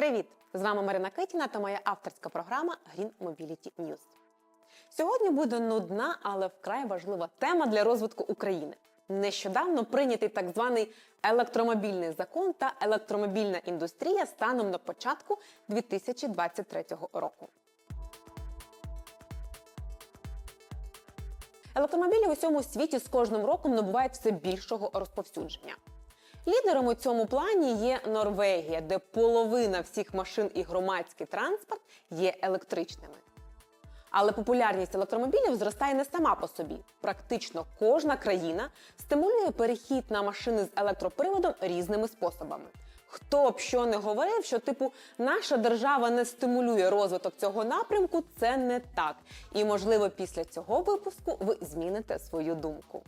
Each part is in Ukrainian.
Привіт! З вами Марина Китіна та моя авторська програма Green Mobility News. Сьогодні буде нудна, але вкрай важлива тема для розвитку України. Нещодавно прийнятий так званий електромобільний закон та електромобільна індустрія станом на початку 2023 року. Електромобілі в усьому світі з кожним роком набувають все більшого розповсюдження. Лідером у цьому плані є Норвегія, де половина всіх машин і громадський транспорт є електричними. Але популярність електромобілів зростає не сама по собі. Практично кожна країна стимулює перехід на машини з електроприводом різними способами. Хто б що не говорив, що типу наша держава не стимулює розвиток цього напрямку, це не так. І можливо, після цього випуску ви зміните свою думку.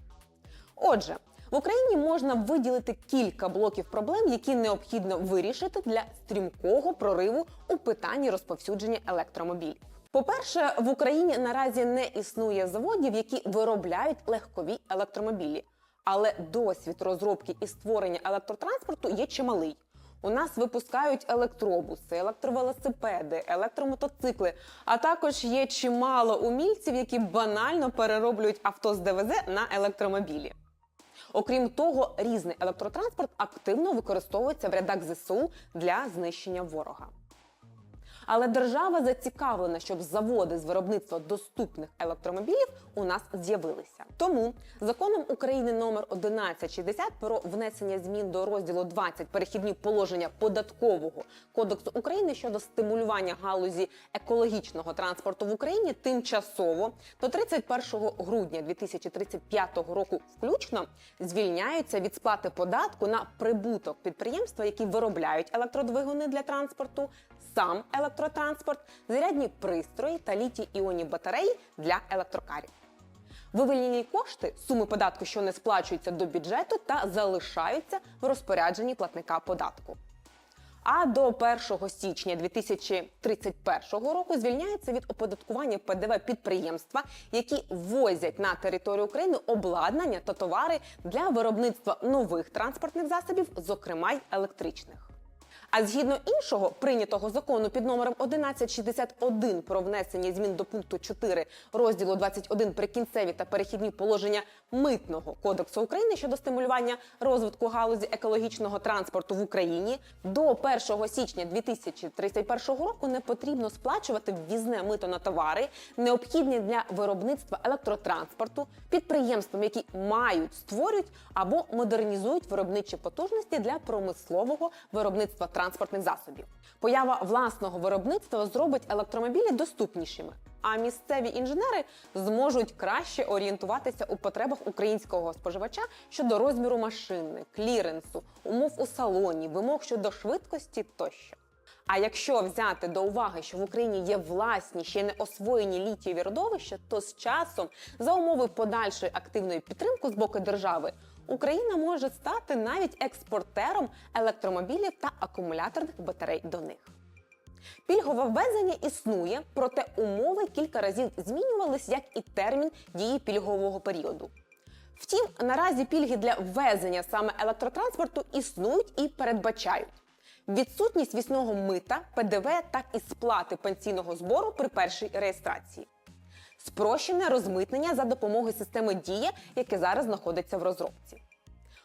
Отже, в Україні можна виділити кілька блоків проблем, які необхідно вирішити для стрімкого прориву у питанні розповсюдження електромобілів. По-перше, в Україні наразі не існує заводів, які виробляють легкові електромобілі, але досвід розробки і створення електротранспорту є чималий. У нас випускають електробуси, електровелосипеди, електромотоцикли, а також є чимало умільців, які банально перероблюють авто з ДВЗ на електромобілі. Окрім того, різний електротранспорт активно використовується в рядах ЗСУ для знищення ворога. Але держава зацікавлена, щоб заводи з виробництва доступних електромобілів у нас з'явилися. Тому законом України номер 1160 про внесення змін до розділу 20 перехідні положення податкового кодексу України щодо стимулювання галузі екологічного транспорту в Україні тимчасово до 31 грудня 2035 року включно звільняються від сплати податку на прибуток підприємства, які виробляють електродвигуни для транспорту, сам електротранспорт, зарядні пристрої та літій іонні батареї для електрокарів. Вивільнені кошти суми податку, що не сплачуються до бюджету, та залишаються в розпорядженні платника податку. А до 1 січня 2031 року звільняється від оподаткування ПДВ підприємства, які ввозять на територію України обладнання та товари для виробництва нових транспортних засобів, зокрема й електричних. А згідно іншого прийнятого закону під номером 1161 про внесення змін до пункту 4 розділу 21 прикінцеві та перехідні положення митного кодексу України щодо стимулювання розвитку галузі екологічного транспорту в Україні до 1 січня 2031 року не потрібно сплачувати ввізне мито на товари, необхідні для виробництва електротранспорту підприємствам, які мають створюють або модернізують виробничі потужності для промислового виробництва транспортних засобів. Поява власного виробництва зробить електромобілі доступнішими. А місцеві інженери зможуть краще орієнтуватися у потребах українського споживача щодо розміру машини, кліренсу, умов у салоні, вимог щодо швидкості тощо. А якщо взяти до уваги, що в Україні є власні ще не освоєні літієві родовища, то з часом за умови подальшої активної підтримки з боку держави Україна може стати навіть експортером електромобілів та акумуляторних батарей до них. Пільгове ввезення існує, проте умови кілька разів змінювались, як і термін дії пільгового періоду. Втім, наразі пільги для ввезення саме електротранспорту існують і передбачають відсутність вісного мита, ПДВ, так і сплати пенсійного збору при першій реєстрації, спрощене розмитнення за допомогою системи Дія, яке зараз знаходиться в розробці.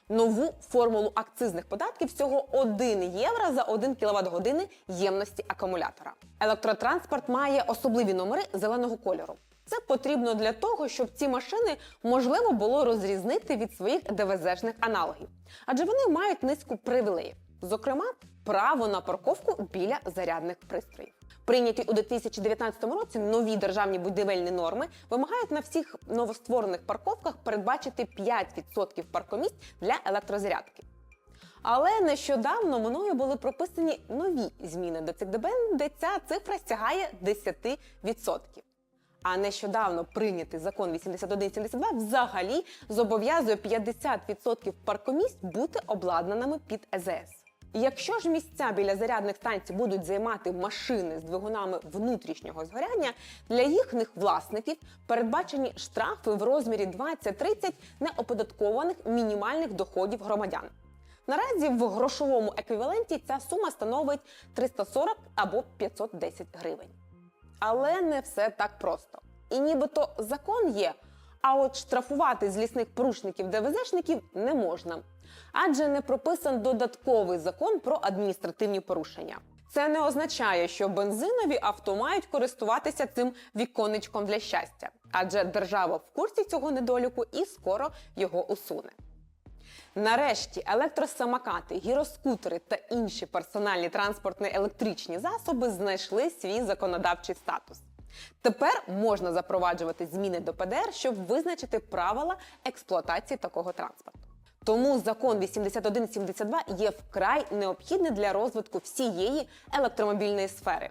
Нову формулу акцизних податків всього 1 євро за 1 кВт години ємності акумулятора. Електротранспорт має особливі номери зеленого кольору. Це потрібно для того, щоб ці машини можливо було розрізнити від своїх ДВЗ-шних аналогів, адже вони мають низку привілеїв, зокрема, право на парковку біля зарядних пристроїв. Прийняті у 2019 році нові державні будівельні норми вимагають на всіх новостворених парковках передбачити 5% паркомісць для електрозарядки. Але нещодавно мною були прописані нові зміни до цих ДБН, де ця цифра сягає 10%. А нещодавно прийнятий закон 8172 взагалі зобов'язує 50% паркомісць бути обладнаними під ЕЗС. Якщо ж місця біля зарядних станцій будуть займати машини з двигунами внутрішнього згоряння, для їхніх власників передбачені штрафи в розмірі 20-30 неоподаткованих мінімальних доходів громадян. Наразі в грошовому еквіваленті ця сума становить 340 або 510 гривень. Але не все так просто. І нібито закон є, а от штрафувати злісних порушників ДВЗшників не можна. Адже не прописан додатковий закон про адміністративні порушення. Це не означає, що бензинові авто мають користуватися цим віконечком для щастя, адже держава в курсі цього недоліку і скоро його усуне. Нарешті електросамокати, гіроскутери та інші персональні транспортні електричні засоби знайшли свій законодавчий статус. Тепер можна запроваджувати зміни до ПДР, щоб визначити правила експлуатації такого транспорту. Тому закон 8172 є вкрай необхідний для розвитку всієї електромобільної сфери.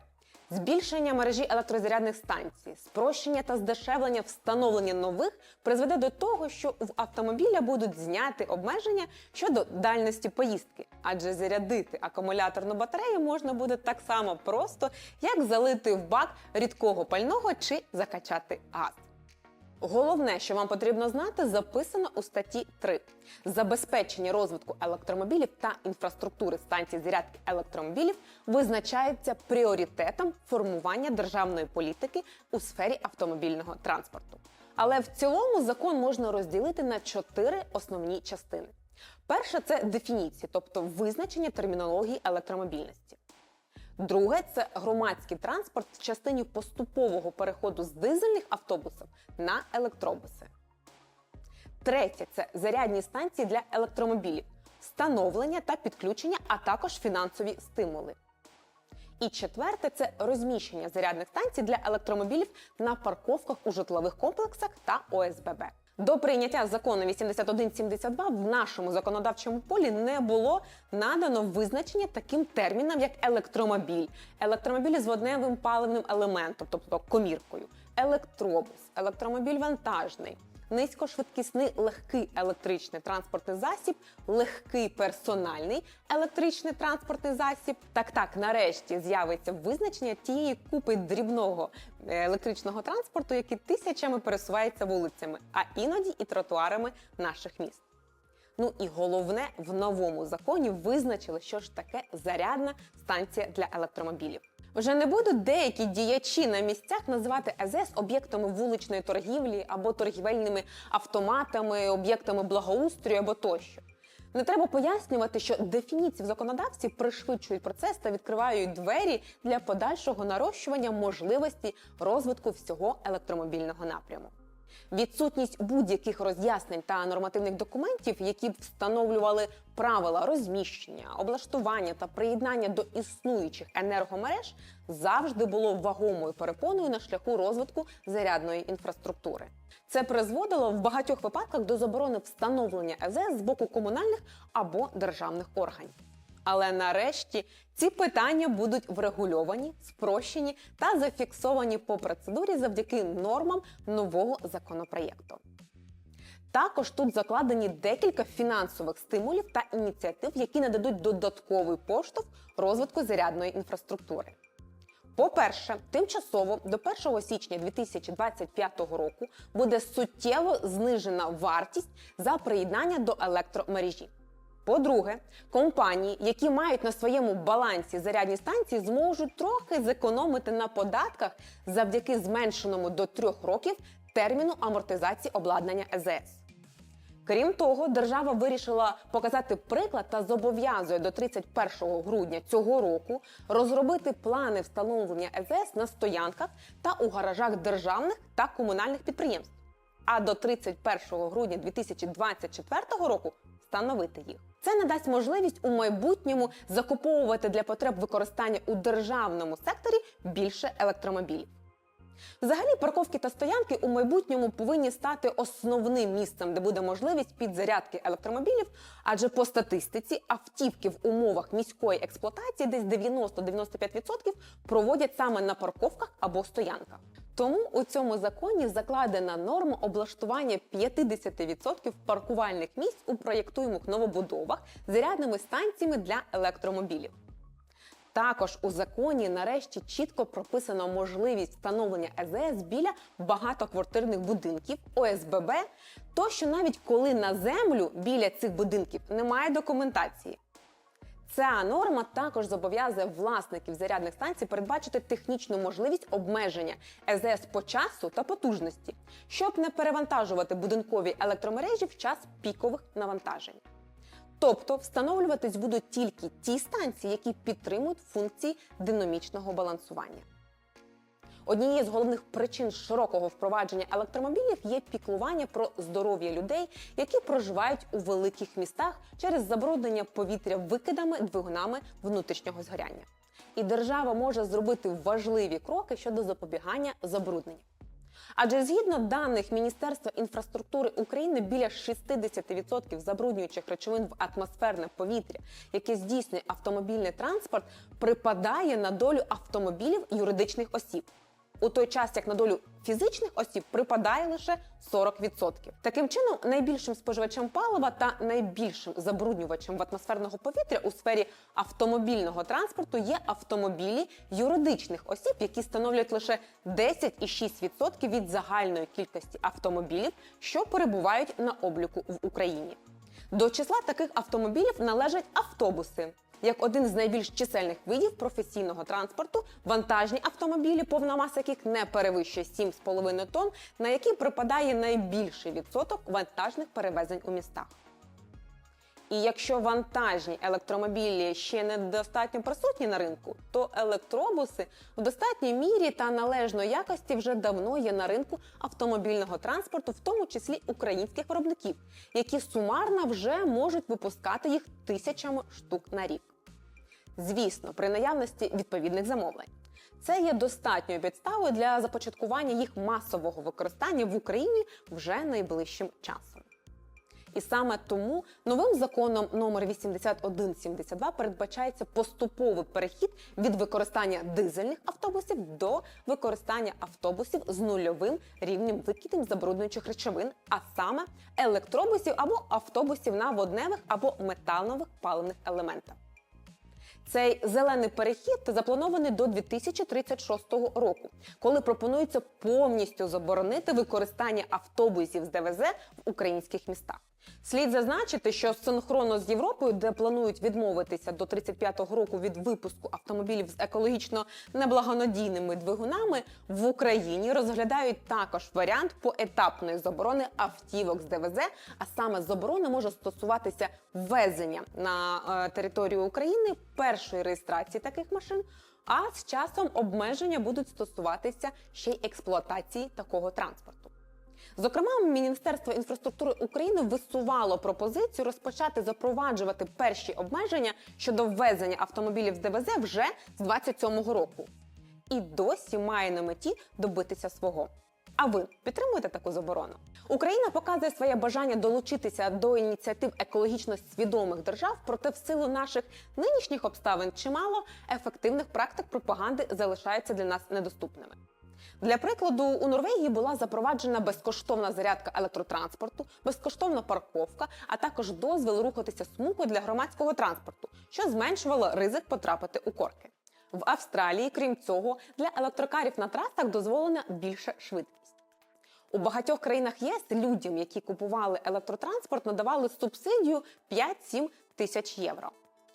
Збільшення мережі електрозарядних станцій, спрощення та здешевлення встановлення нових призведе до того, що в автомобіля будуть зняти обмеження щодо дальності поїздки, адже зарядити акумуляторну батарею можна буде так само просто, як залити в бак рідкого пального чи закачати газ. Головне, що вам потрібно знати, записано у статті 3. Забезпечення розвитку електромобілів та інфраструктури станцій зарядки електромобілів визначається пріоритетом формування державної політики у сфері автомобільного транспорту. Але в цілому закон можна розділити на чотири основні частини. Перша це дефініції, тобто визначення термінології електромобільності. Друге це громадський транспорт в частині поступового переходу з дизельних автобусів на електробуси. Третє це зарядні станції для електромобілів, встановлення та підключення, а також фінансові стимули. І четверте це розміщення зарядних станцій для електромобілів на парковках у житлових комплексах та ОСББ. До прийняття закону 8172 в нашому законодавчому полі не було надано визначення таким термінам, як електромобіль, електромобіль з водневим паливним елементом, тобто коміркою, електробус, електромобіль вантажний, низькошвидкісний легкий електричний транспортний засіб, легкий персональний електричний транспортний засіб. Так, так, нарешті з'явиться визначення тієї купи дрібного е, електричного транспорту, який тисячами пересувається вулицями, а іноді і тротуарами наших міст. Ну і головне, в новому законі визначили, що ж таке зарядна станція для електромобілів. Вже не будуть деякі діячі на місцях називати АЗС об'єктами вуличної торгівлі або торгівельними автоматами, об'єктами благоустрою або тощо. Не треба пояснювати, що дефініції в законодавстві пришвидшують процес та відкривають двері для подальшого нарощування можливості розвитку всього електромобільного напряму. Відсутність будь-яких роз'яснень та нормативних документів, які б встановлювали правила розміщення, облаштування та приєднання до існуючих енергомереж, завжди було вагомою перепоною на шляху розвитку зарядної інфраструктури. Це призводило в багатьох випадках до заборони встановлення ЕЗС з боку комунальних або державних органів. Але нарешті ці питання будуть врегульовані, спрощені та зафіксовані по процедурі завдяки нормам нового законопроєкту. Також тут закладені декілька фінансових стимулів та ініціатив, які нададуть додатковий поштовх розвитку зарядної інфраструктури. По-перше, тимчасово до 1 січня 2025 року буде суттєво знижена вартість за приєднання до електромережі. По-друге, компанії, які мають на своєму балансі зарядні станції, зможуть трохи зекономити на податках завдяки зменшеному до трьох років терміну амортизації обладнання ЕЗС. Крім того, держава вирішила показати приклад та зобов'язує до 31 грудня цього року розробити плани встановлення ЕЗС на стоянках та у гаражах державних та комунальних підприємств. А до 31 грудня 2024 року встановити їх. Це надасть можливість у майбутньому закуповувати для потреб використання у державному секторі більше електромобілів. Взагалі, парковки та стоянки у майбутньому повинні стати основним місцем, де буде можливість підзарядки електромобілів, адже по статистиці автівки в умовах міської експлуатації десь 90-95% проводять саме на парковках або стоянках. Тому у цьому законі закладена норма облаштування 50% паркувальних місць у проєктуємих новобудовах зарядними станціями для електромобілів. Також у законі нарешті чітко прописано можливість встановлення ЕЗС біля багатоквартирних будинків ОСББ, то що навіть коли на землю біля цих будинків немає документації. Ця норма також зобов'язує власників зарядних станцій передбачити технічну можливість обмеження ЕЗС по часу та потужності, щоб не перевантажувати будинкові електромережі в час пікових навантажень. Тобто встановлюватись будуть тільки ті станції, які підтримують функції динамічного балансування. Однією з головних причин широкого впровадження електромобілів є піклування про здоров'я людей, які проживають у великих містах через забруднення повітря викидами двигунами внутрішнього згоряння. І держава може зробити важливі кроки щодо запобігання забрудненню. Адже згідно даних Міністерства інфраструктури України, біля 60% забруднюючих речовин в атмосферне повітря, яке здійснює автомобільний транспорт, припадає на долю автомобілів юридичних осіб. У той час, як на долю фізичних осіб припадає лише 40%. Таким чином, найбільшим споживачем палива та найбільшим забруднювачем в атмосферного повітря у сфері автомобільного транспорту є автомобілі юридичних осіб, які становлять лише 10,6% від загальної кількості автомобілів, що перебувають на обліку в Україні. До числа таких автомобілів належать автобуси. Як один з найбільш чисельних видів професійного транспорту, вантажні автомобілі, повна маса яких не перевищує 7,5 тонн, на які припадає найбільший відсоток вантажних перевезень у містах. І якщо вантажні електромобілі ще недостатньо присутні на ринку, то електробуси в достатній мірі та належної якості вже давно є на ринку автомобільного транспорту, в тому числі українських виробників, які сумарно вже можуть випускати їх тисячами штук на рік. Звісно, при наявності відповідних замовлень. Це є достатньою підставою для започаткування їх масового використання в Україні вже найближчим часом. І саме тому новим законом номер 8172 передбачається поступовий перехід від використання дизельних автобусів до використання автобусів з нульовим рівнем викидів забруднюючих речовин, а саме електробусів або автобусів на водневих або метанових паливних елементах. Цей зелений перехід запланований до 2036 року, коли пропонується повністю заборонити використання автобусів з ДВЗ в українських містах. Слід зазначити, що синхронно з Європою, де планують відмовитися до 35-го року від випуску автомобілів з екологічно неблагонадійними двигунами, в Україні розглядають також варіант поетапної заборони автівок з ДВЗ, а саме заборона може стосуватися ввезення на е, територію України першої реєстрації таких машин. А з часом обмеження будуть стосуватися ще й експлуатації такого транспорту. Зокрема, Міністерство інфраструктури України висувало пропозицію розпочати запроваджувати перші обмеження щодо ввезення автомобілів з ДВЗ вже з 27-го року. І досі має на меті добитися свого. А ви підтримуєте таку заборону? Україна показує своє бажання долучитися до ініціатив екологічно свідомих держав, проте в силу наших нинішніх обставин чимало ефективних практик пропаганди залишаються для нас недоступними. Для прикладу, у Норвегії була запроваджена безкоштовна зарядка електротранспорту, безкоштовна парковка, а також дозвіл рухатися смугою для громадського транспорту, що зменшувало ризик потрапити у корки. В Австралії, крім цього, для електрокарів на трасах дозволена більша швидкість. У багатьох країнах єс людям, які купували електротранспорт, надавали субсидію 5-7 тисяч євро.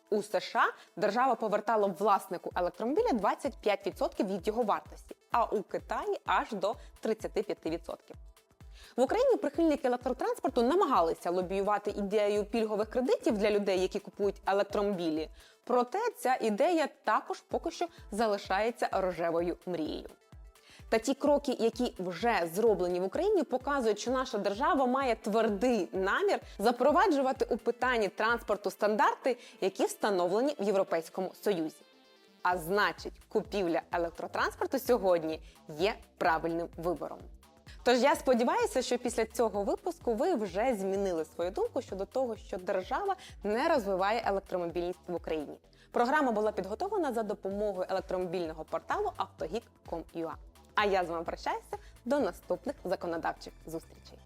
У США держава повертала власнику електромобіля 25% від його вартості, а у Китаї аж до 35%. В Україні прихильники електротранспорту намагалися лобіювати ідею пільгових кредитів для людей, які купують електромобілі. Проте ця ідея також поки що залишається рожевою мрією. Та ті кроки, які вже зроблені в Україні, показують, що наша держава має твердий намір запроваджувати у питанні транспорту стандарти, які встановлені в Європейському Союзі. А значить, купівля електротранспорту сьогодні є правильним вибором. Тож я сподіваюся, що після цього випуску ви вже змінили свою думку щодо того, що держава не розвиває електромобільність в Україні. Програма була підготовлена за допомогою електромобільного порталу автогік.com.ua. А я з вами прощаюся до наступних законодавчих зустрічей.